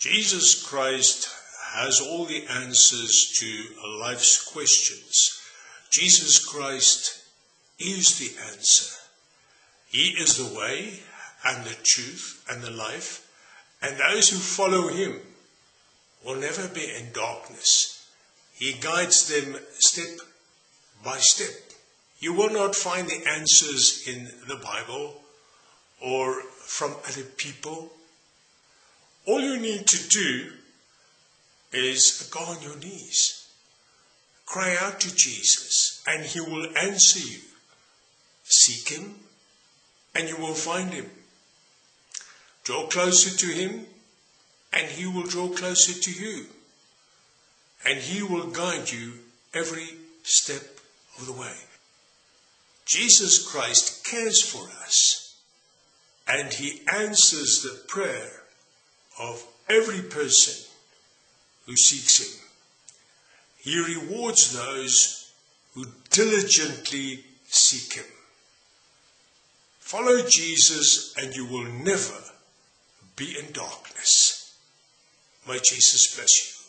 Jesus Christ has all the answers to life's questions. Jesus Christ is the answer. He is the way and the truth and the life, and those who follow him will never be in darkness. He guides them step by step. You will not find the answers in the Bible or from other people. All you need to do is go on your knees. Cry out to Jesus and he will answer you. Seek him and you will find him. Draw closer to him and he will draw closer to you. And he will guide you every step of the way. Jesus Christ cares for us and he answers the prayer of every person who seeks him. He rewards those who diligently seek him. Follow Jesus and you will never be in darkness. May Jesus bless you.